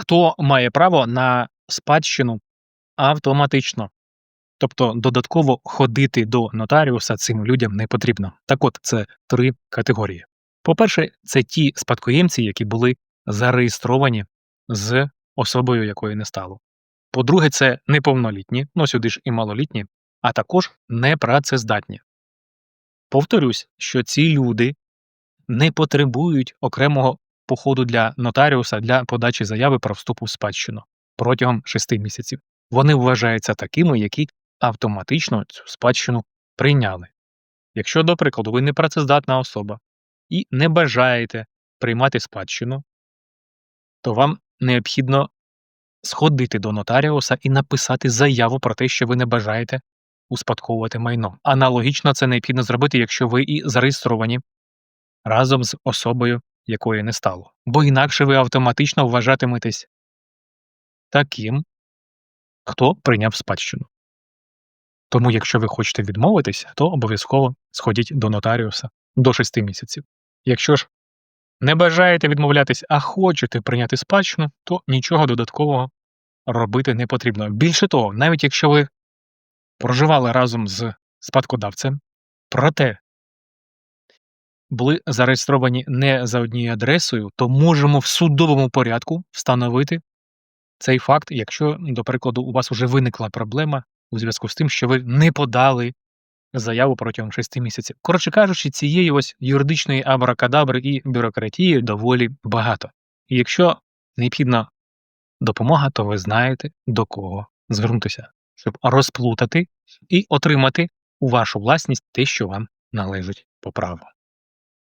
Хто має право на спадщину автоматично? Тобто додатково ходити до нотаріуса цим людям не потрібно. Так от, це три категорії. По-перше, це ті спадкоємці, які були зареєстровані з особою, якої не стало. По-друге, це неповнолітні, ну сюди ж і малолітні, а також непрацездатні. Повторюсь, що ці люди не потребують окремого походу для нотаріуса для подачі заяви про вступ у спадщину протягом 6 місяців. Вони вважаються такими, які автоматично цю спадщину прийняли. Якщо, до прикладу, ви не працездатна особа і не бажаєте приймати спадщину, то вам необхідно сходити до нотаріуса і написати заяву про те, що ви не бажаєте успадковувати майно. Аналогічно це необхідно зробити, якщо ви і зареєстровані разом з особою, якої не стало. Бо інакше ви автоматично вважатиметесь таким, хто прийняв спадщину. Тому, якщо ви хочете відмовитись, то обов'язково сходіть до нотаріуса до 6 місяців. Якщо ж не бажаєте відмовлятись, а хочете прийняти спадщину, то нічого додаткового робити не потрібно. Більше того, навіть якщо ви проживали разом з спадкодавцем, проте були зареєстровані не за однією адресою, то можемо в судовому порядку встановити цей факт, якщо, до прикладу, у вас вже виникла проблема у зв'язку з тим, що ви не подали заяву протягом 6 місяців. Коротше кажучи, цієї ось юридичної абракадабри і бюрократії доволі багато. І якщо необхідна допомога, то ви знаєте до кого звернутися, щоб розплутати і отримати у вашу власність те, що вам належить по праву.